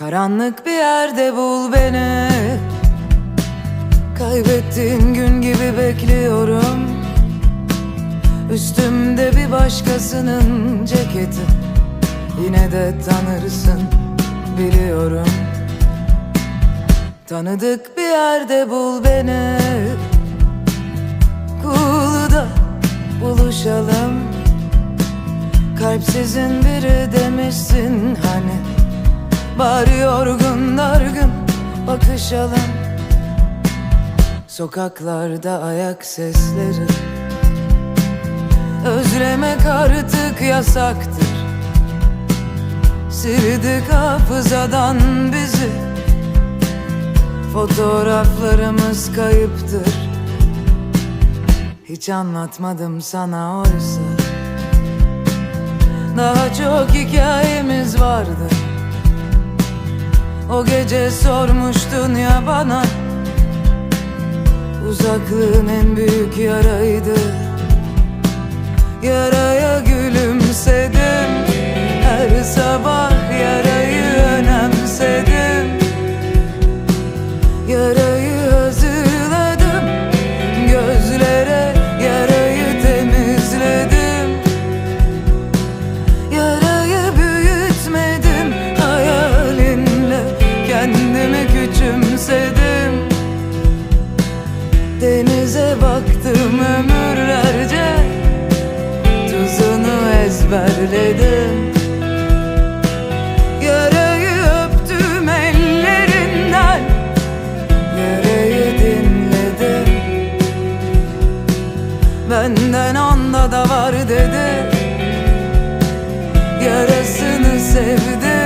Karanlık bir yerde bul beni. Kaybettiğin gün gibi bekliyorum. Üstümde bir başkasının ceketi. Yine de tanırsın biliyorum. Tanıdık bir yerde bul beni. Kulu'da buluşalım. Kalpsizin biri demişsin hani Bari yorgun dargın bakışalım Sokaklarda ayak sesleri. Özlemek artık yasaktır. Sildik hafızadan bizi. Fotoğraflarımız kayıptır. Hiç anlatmadım sana oysa. Daha çok hikayemiz vardı O gece sormuştun ya bana Uzaklığın en büyük yaraydı. Yaraya gülümsedim ezberledim Yarayı öptüm ellerinden Yarayı dinledim. Benden onda da var dedi. Yarasını sevdim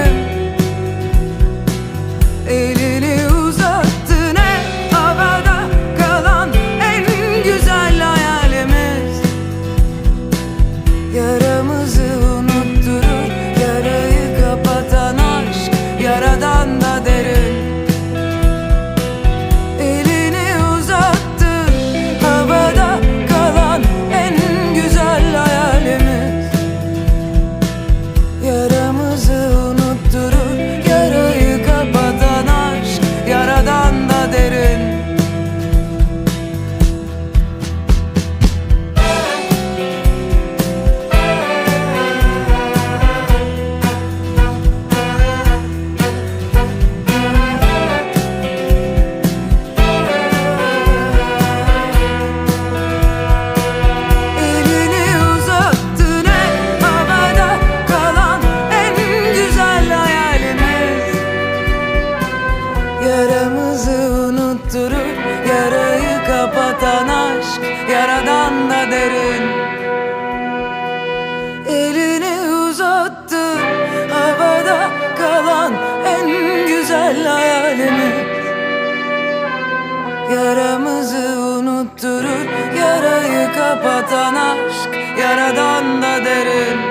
unutturur yarayı kapatan aşk Yaradan da derin. Elini uzattı havada kalan en güzel hayalimiz. Yaramızı unutturur Yarayı kapatan aşk Yaradan da derin